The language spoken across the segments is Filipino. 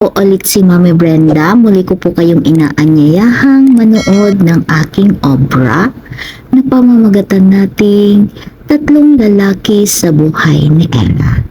po ulit si Mami Brenda. Muli ko po kayong inaanyayahang manood ng aking obra na pamamagatan nating tatlong lalaki sa buhay ni Ella.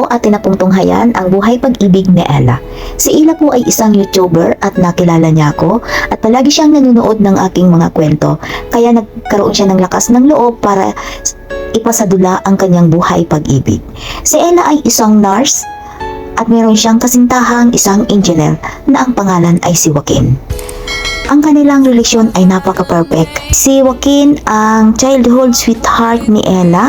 Ko at tinapungtunghayan ang buhay pag-ibig ni Ella. Si Ella po ay isang YouTuber at nakilala niya ako at palagi siyang nanonood ng aking mga kwento. Kaya nagkaroon siya ng lakas ng loob para ipasadula ang kanyang buhay pag-ibig. Si Ella ay isang nurse at meron siyang kasintahang isang engineer na ang pangalan ay si Joaquin. Ang kanilang relasyon ay napaka-perfect. Si Joaquin ang childhood sweetheart ni Ella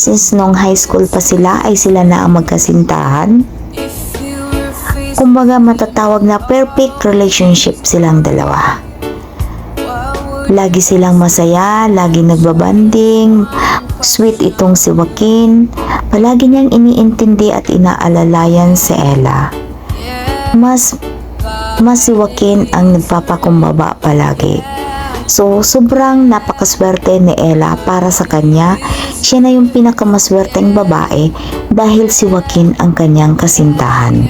Since nung high school pa sila ay sila na ang magkasintahan. Kumbaga matatawag na perfect relationship silang dalawa. Lagi silang masaya, lagi nagbabanding, sweet itong si Joaquin. Palagi niyang iniintindi at inaalalayan si Ella. Mas, mas si Joaquin ang nagpapakumbaba palagi. So, sobrang napakaswerte ni Ella para sa kanya. Siya na yung pinakamaswerteng babae dahil si Joaquin ang kanyang kasintahan.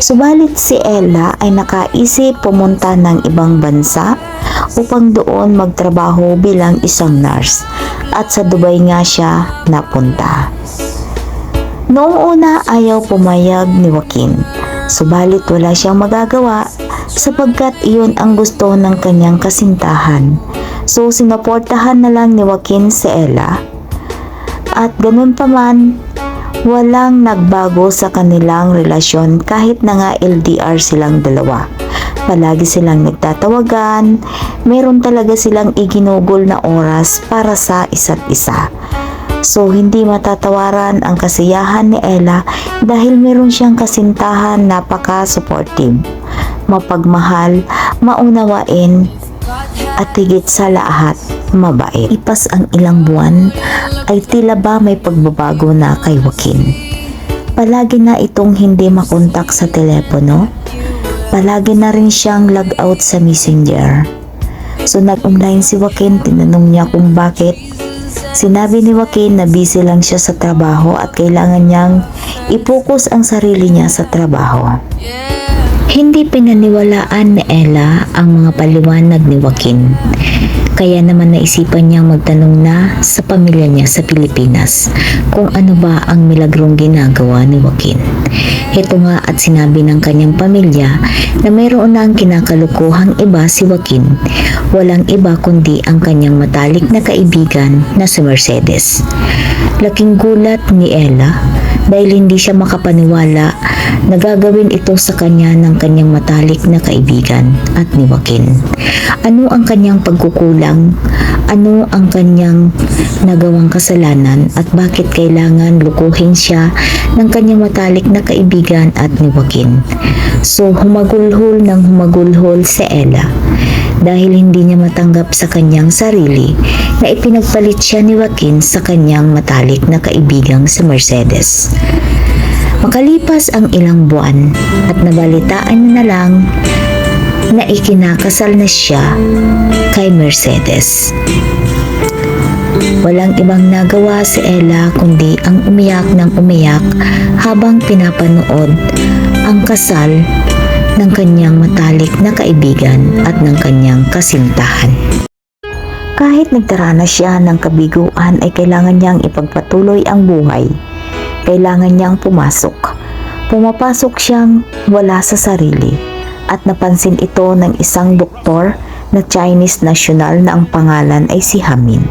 Subalit si Ella ay nakaisip pumunta ng ibang bansa upang doon magtrabaho bilang isang nurse at sa Dubai nga siya napunta. Noong una ayaw pumayag ni Joaquin, subalit wala siyang magagawa sapagkat iyon ang gusto ng kanyang kasintahan. So sinuportahan na lang ni Joaquin si Ella. At ganun pa man, walang nagbago sa kanilang relasyon kahit na nga LDR silang dalawa. Palagi silang nagtatawagan, meron talaga silang iginugol na oras para sa isa't isa. So, hindi matatawaran ang kasiyahan ni Ella dahil meron siyang kasintahan napaka-supportive, mapagmahal, maunawain, at higit sa lahat, mabait. Ipas ang ilang buwan ay tila ba may pagbabago na kay Joaquin. Palagi na itong hindi makontak sa telepono. Palagi na rin siyang log out sa messenger. So nag-online si Joaquin, tinanong niya kung bakit Sinabi ni Joaquin na busy lang siya sa trabaho at kailangan niyang ipokus ang sarili niya sa trabaho. Hindi pinaniwalaan ni Ella ang mga paliwanag ni Joaquin. Kaya naman naisipan niyang magtanong na sa pamilya niya sa Pilipinas kung ano ba ang milagrong ginagawa ni Joaquin. Ito nga at sinabi ng kanyang pamilya na mayroon na ang kinakalukuhang iba si Joaquin. Walang iba kundi ang kanyang matalik na kaibigan na si Mercedes. Laking gulat ni Ella dahil hindi siya makapaniwala na gagawin ito sa kanya ng kanyang matalik na kaibigan at ni Joaquin. Ano ang kanyang pagkukulang? Ano ang kanyang nagawang kasalanan at bakit kailangan lukuhin siya ng kanyang matalik na kaibigan at ni Joaquin? So humagulhol ng humagulhol si Ella dahil hindi niya matanggap sa kanyang sarili na ipinagpalit siya ni Joaquin sa kanyang matalik na kaibigang si Mercedes. Makalipas ang ilang buwan at nabalitaan na lang na ikinakasal na siya kay Mercedes. Walang ibang nagawa si Ella kundi ang umiyak ng umiyak habang pinapanood ang kasal ng kanyang matalik na kaibigan at ng kanyang kasintahan. Kahit nagdarana siya ng kabiguan ay kailangan niyang ipagpatuloy ang buhay. Kailangan niyang pumasok. Pumapasok siyang wala sa sarili at napansin ito ng isang doktor na Chinese national na ang pangalan ay si Hamin.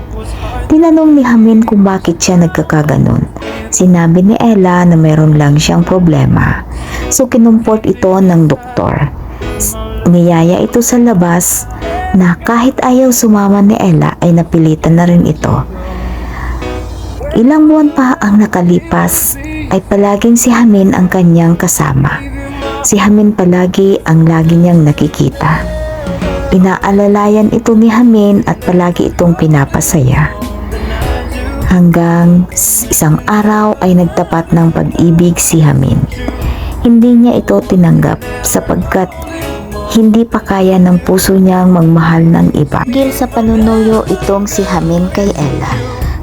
Tinanong ni Hamin kung bakit siya nagkakaganon. Sinabi ni Ella na meron lang siyang problema. So kinumport ito ng doktor. niyaya ito sa labas na kahit ayaw sumama ni Ella ay napilitan na rin ito. Ilang buwan pa ang nakalipas ay palaging si Hamin ang kanyang kasama. Si Hamin palagi ang lagi niyang nakikita. Inaalalayan ito ni Hamin at palagi itong pinapasaya. Hanggang isang araw ay nagtapat ng pag-ibig si Hamin. Hindi niya ito tinanggap sapagkat hindi pa kaya ng puso niyang magmahal ng iba. Gil sa panunuyo itong si Hamin kay Ella.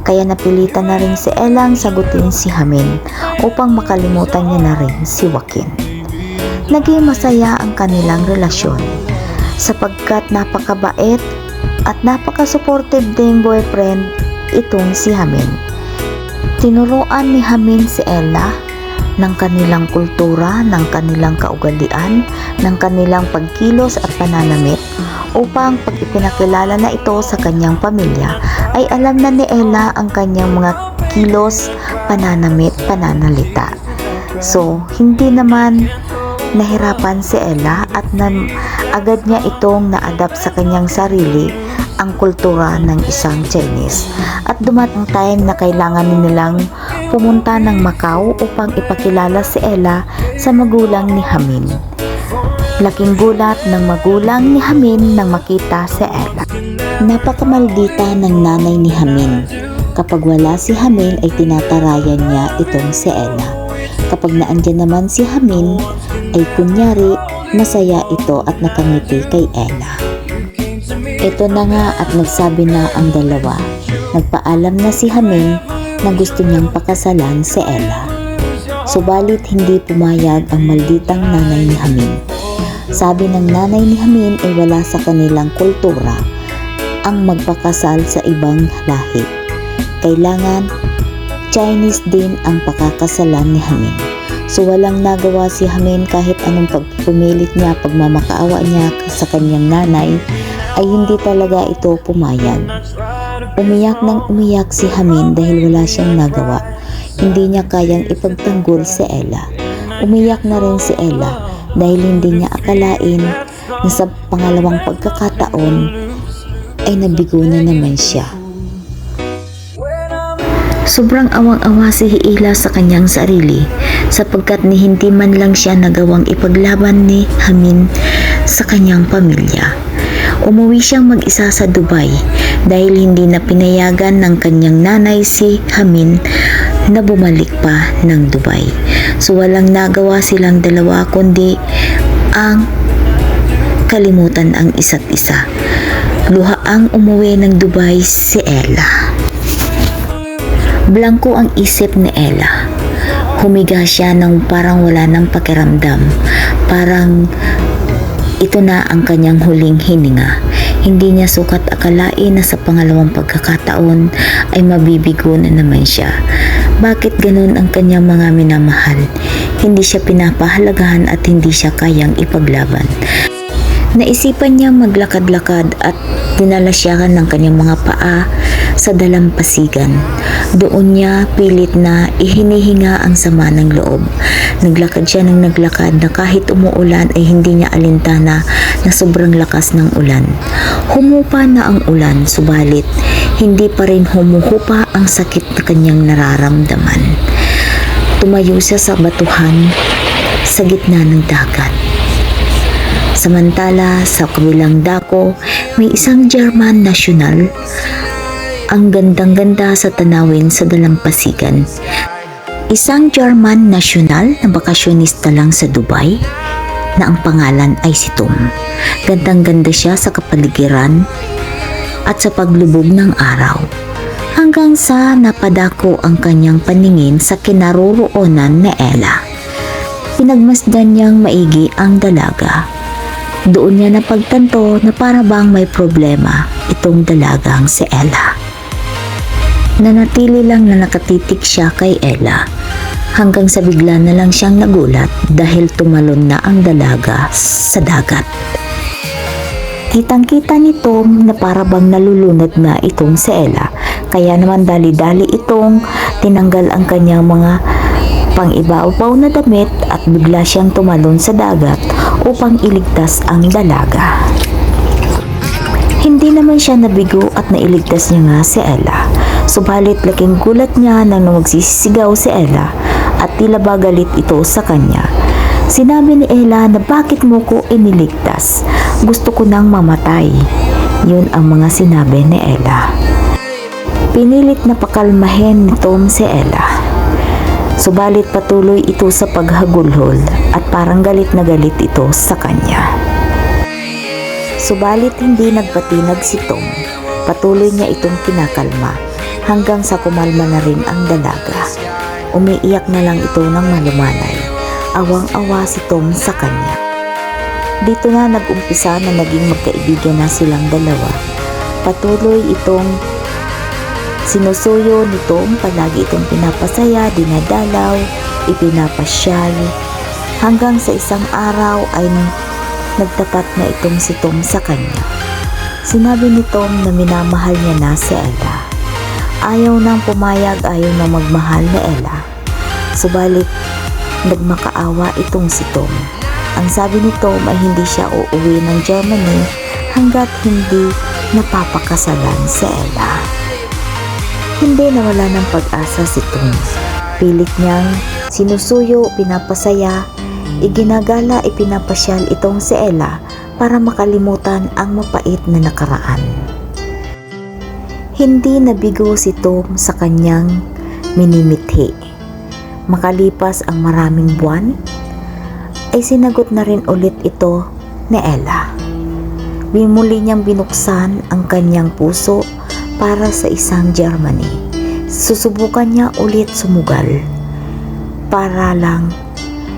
Kaya napilitan na rin si Ella ang sagutin si Hamin upang makalimutan niya na rin si Joaquin. Naging masaya ang kanilang relasyon sapagkat napakabait at napaka-supportive boyfriend itong si Hamin. Tinuruan ni Hamin si Ella ng kanilang kultura, ng kanilang kaugalian, ng kanilang pagkilos at pananamit upang pag ipinakilala na ito sa kanyang pamilya ay alam na ni Ella ang kanyang mga kilos, pananamit, pananalita. So, hindi naman nahirapan si Ella at na, agad niya itong na-adapt sa kanyang sarili ang kultura ng isang Chinese. At dumating time na kailangan nilang pumunta ng Macau upang ipakilala si Ella sa magulang ni Hamin. Laking gulat ng magulang ni Hamin nang makita si Ella. Napakamaldita ng nanay ni Hamin. Kapag wala si Hamin ay tinatarayan niya itong si Ella. Kapag naandyan naman si Hamin ay kunyari masaya ito at nakangiti kay Ella. Ito na nga at nagsabi na ang dalawa. Nagpaalam na si Hamin na gusto niyang pakasalan si Ella. Subalit hindi pumayag ang malditang nanay ni Hamin. Sabi ng nanay ni Hamin ay wala sa kanilang kultura ang magpakasal sa ibang lahi. Kailangan Chinese din ang pakakasalan ni Hamin. So walang nagawa si Hamin kahit anong pagpumilit niya, pagmamakaawa niya sa kanyang nanay ay hindi talaga ito pumayag. Umiyak nang umiyak si Hamin dahil wala siyang nagawa. Hindi niya kayang ipagtanggol si Ella. Umiyak na rin si Ella dahil hindi niya akalain na sa pangalawang pagkakataon ay nabigo na naman siya. Sobrang awang-awa si Hiila sa kanyang sarili sapagkat ni hindi man lang siya nagawang ipaglaban ni Hamin sa kanyang pamilya. Umuwi siyang mag-isa sa Dubai dahil hindi na pinayagan ng kanyang nanay si Hamin na bumalik pa ng Dubai. So walang nagawa silang dalawa kundi ang kalimutan ang isa't isa. Luhaang umuwi ng Dubai si Ella. Blanco ang isip ni Ella. Humiga siya ng parang wala ng pakiramdam. Parang ito na ang kanyang huling hininga. Hindi niya sukat akalain na sa pangalawang pagkakataon ay mabibigo na naman siya. Bakit ganun ang kanyang mga minamahal? Hindi siya pinapahalagahan at hindi siya kayang ipaglaban. Naisipan niya maglakad-lakad at dinala siya ng kanyang mga paa sa dalampasigan. Doon niya pilit na ihinihinga ang sama ng loob. Naglakad siya ng naglakad na kahit umuulan ay hindi niya alintana na sobrang lakas ng ulan. Humupa na ang ulan, subalit hindi pa rin humuhupa ang sakit na kanyang nararamdaman. Tumayo siya sa batuhan sa gitna ng dagat. Samantala, sa kabilang dako, may isang German national. Ang gandang-ganda sa tanawin sa dalampasigan. Isang German national na bakasyonista lang sa Dubai na ang pangalan ay si Tom. Gandang-ganda siya sa kapaligiran at sa paglubog ng araw. Hanggang sa napadako ang kanyang paningin sa kinaroroonan ni Ella. Pinagmasdan niyang maigi ang dalaga. Doon niya napagtanto na para bang may problema itong dalagang si Ella. Nanatili lang na nakatitik siya kay Ella hanggang sa bigla na lang siyang nagulat dahil tumalon na ang dalaga sa dagat. Kitang-kita ni Tom na para bang nalulunod na itong si Ella kaya naman dali-dali itong tinanggal ang kanyang mga pang-ibaw na damit at bigla siyang tumalon sa dagat upang iligtas ang dalaga. Hindi naman siya nabigo at nailigtas niya nga si Ella. Subalit laking gulat niya nang magsisigaw si Ella at tila ba galit ito sa kanya. Sinabi ni Ella na bakit mo ko iniligtas? Gusto ko nang mamatay. Yun ang mga sinabi ni Ella. Pinilit na pakalmahin ni Tom si Ella. Subalit patuloy ito sa paghagulhol at parang galit na galit ito sa kanya. Subalit hindi nagpatinag si Tom. Patuloy niya itong kinakalma hanggang sa kumalma na rin ang dalaga. Umiiyak na lang ito ng malumanay. Awang-awa si Tom sa kanya. Dito na nag-umpisa na naging magkaibigan na silang dalawa. Patuloy itong sinusuyo ni Tom, palagi itong pinapasaya, dinadalaw, ipinapasyal. Hanggang sa isang araw ay nagtapat na itong si Tom sa kanya. Sinabi ni Tom na minamahal niya na si Ella. Ayaw nang pumayag, ayaw na magmahal ni Ella. Subalit, nagmakaawa itong si Tom. Ang sabi ni Tom ay hindi siya uuwi ng Germany hanggat hindi napapakasalan si Ella. Hindi nawala ng pag-asa si Tom. Pilit niyang sinusuyo, pinapasaya, iginagala, ipinapasyal itong si Ella para makalimutan ang mapait na nakaraan. Hindi nabigo si Tom sa kanyang minimithi. Makalipas ang maraming buwan, ay sinagot na rin ulit ito ni Ella. Bimuli niyang binuksan ang kanyang puso para sa isang Germany. Susubukan niya ulit sumugal para lang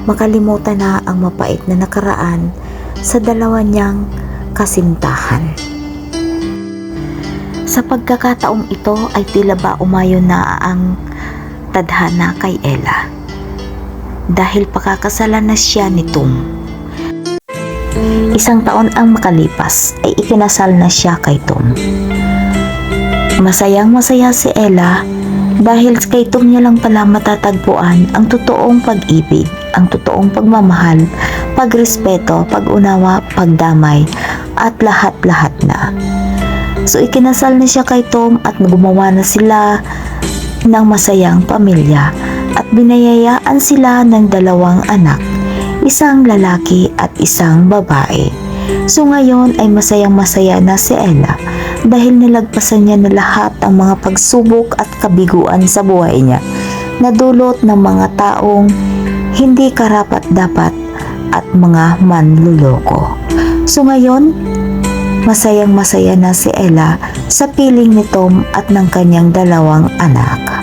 makalimutan na ang mapait na nakaraan sa dalawa niyang kasintahan. Sa pagkakataong ito ay tila ba umayon na ang tadhana kay Ella dahil pakakasalan na siya ni Tom. Isang taon ang makalipas ay ikinasal na siya kay Tom. Masayang masaya si Ella dahil kay Tom niya lang pala matatagpuan ang totoong pag-ibig, ang totoong pagmamahal, pagrespeto, pag-unawa, pagdamay, at lahat-lahat na. So ikinasal na siya kay Tom at gumawa na sila ng masayang pamilya at binayayaan sila ng dalawang anak, isang lalaki at isang babae. So ngayon ay masayang masaya na si Ella dahil nilagpasan niya na lahat ang mga pagsubok at kabiguan sa buhay niya na dulot ng mga taong hindi karapat dapat at mga manluloko. So ngayon, masayang masaya na si Ella sa piling ni Tom at ng kanyang dalawang anak.